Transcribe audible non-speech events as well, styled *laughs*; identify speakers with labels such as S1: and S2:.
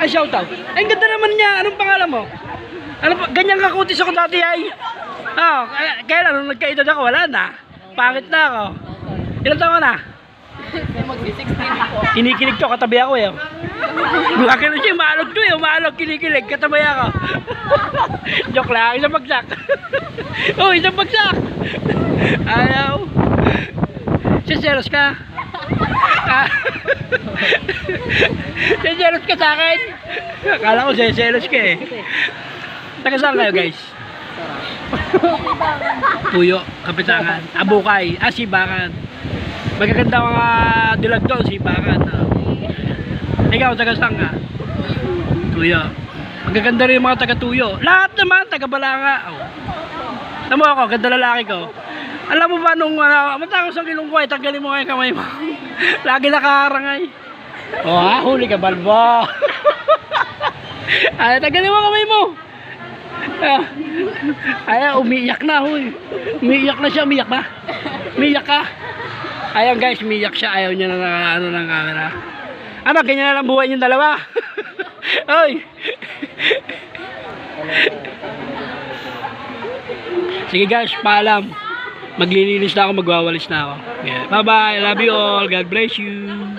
S1: Ay, shoutout. Ay, ang ganda naman niya. Anong pangalan mo? Ano pa? Ganyan ka kutis ako dati ay. Ah, kaya- lang, nung nagkaedad ako, wala na. Pangit na ako. Ilan taon ka na?
S2: Magsi-16 po.
S1: Kinikilig to, katabi ako eh. Gumagano siya, maalog to eh, maalog, kinikilig, katabi ako. *laughs* Joke lang, isang bagsak. *laughs* oh, isang bagsak. Ayaw. Siseros ka? Ah. *laughs* Siseros ka sa akin? Akala ko siseros ka eh. Taga saan kayo guys? Puyo, Kapitangan, Abukay, ah, Sibakan. Magaganda mga dilag doon, Sibakan. ah. Ikaw, taga saan ka? Tuyo. Magaganda rin yung mga taga Tuyo. Lahat naman, taga Balanga. Oh. Tamo ako, ganda lalaki ko. Alam mo ba nung uh, matapos ang kilong ko ay tanggalin mo nga kamay mo. *laughs* Lagi nakaharangay. Oh, ha? Huli ka, balbo. *laughs* ay, tanggalin mo ang kamay mo. Ah, ay, umiiyak na, huy. Umiiyak na siya, umiiyak ba? Umiiyak ka? Ayan guys, umiiyak siya. Ayaw niya na ano ng camera. Ano, ganyan na lang buhay niyong dalawa. *laughs* Oy. Sige guys, paalam. Maglilinis na ako, magwawalis na ako. Yeah. Bye-bye. Love you all. God bless you.